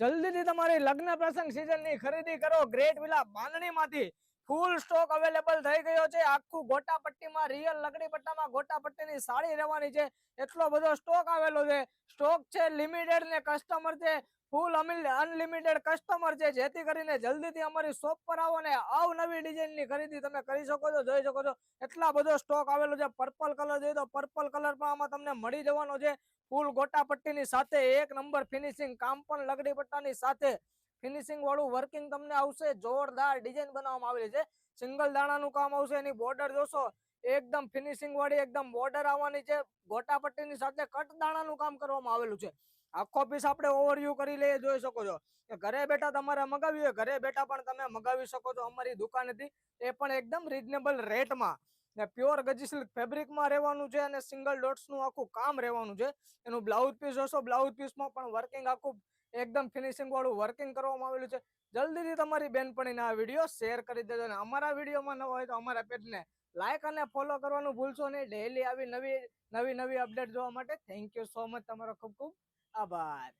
જલ્દીથી તમારી લગ્ન પ્રસંગ season ની ખરીદી કરો. ગ્રેટ વિલા બાંધણીમાંથી ફૂલ સ્ટોક અવેલેબલ થઈ ગયો છે. આખું ગોટાપટ્ટીમાં રિયલ લગડી પટ્ટામાં ગોટાપટ્ટીની સાડી રહેવાની છે. એટલો બધો સ્ટોક આવેલો છે. સ્ટોક છે લિમિટેડ ને કસ્ટમર છે. ફૂલ અનલિમિટેડ કસ્ટમર છે. જેથી કરીને જલ્દીથી અમારી શોપ પર આવો ને અવનવી ડિઝાઇનની ખરીદી તમે કરી શકો છો, જોઈ શકો છો. એટલા બધો સ્ટોક આવેલો છે. પર્પલ કલર જોઈએ તો પર્પલ કલર પણ આમાં તમને મળી જવાનો છે. ફૂલ ગોટાપટ્ટીની સાથે એક નંબર ફિનિશિંગ કામ પણ લગડી પટ્ટાની સાથે ફિનિશિંગ વાળું વર્કિંગ તમને આવશે. જોરદાર ડિઝાઇન બનાવવામાં આવેલી છે. સિંગલ દાણાનું કામ આવશે. એની બોર્ડર જોશો. એકદમ ફિનિશિંગ વાળી, એકદમ બોર્ડર આવવાની છે. ગોટાપટ્ટીની સાથે કટ દાણાનું કામ કરવામાં આવેલું છે. આખો પીસ આપણે ઓવરવ્યુ કરી લઈએ, જોઈ શકો છો. કે ઘરે બેઠા તમારે મગાવ્યું હોય, ઘરે બેઠા પણ તમે મગાવી શકો છો. અમારી દુકાનેથી એ પણ એકદમ રિઝનેબલ રેટમાં ને પ્યોર ગજી સિલ્ક ફેબ્રિકમાં રહેવાનું છે અને સિંગલ ડોટ્સનું આખું કામ રહેવાનું છે. એનું બ્લાઉઝ પીસ જોશો બ્લાઉઝ પીસમાં પણ વર્કિંગ આખું એકદમ ફિનિશિંગ વાળું વર્કિંગ કરવામાં આવેલું છે. જલ્દીથી તમારી બેનપણીને આ વીડિયો શેર કરી દેજો અને અમારા વિડીયોમાં ન હોય તો અમારા પેજને લાઈક અને ફોલો કરવાનું ભૂલશો નહીં. ડેલી આવી નવી નવી નવી અપડેટ જોવા માટે થેન્ક યુ સો મચ તમારો ખૂબ ખૂબ આભાર.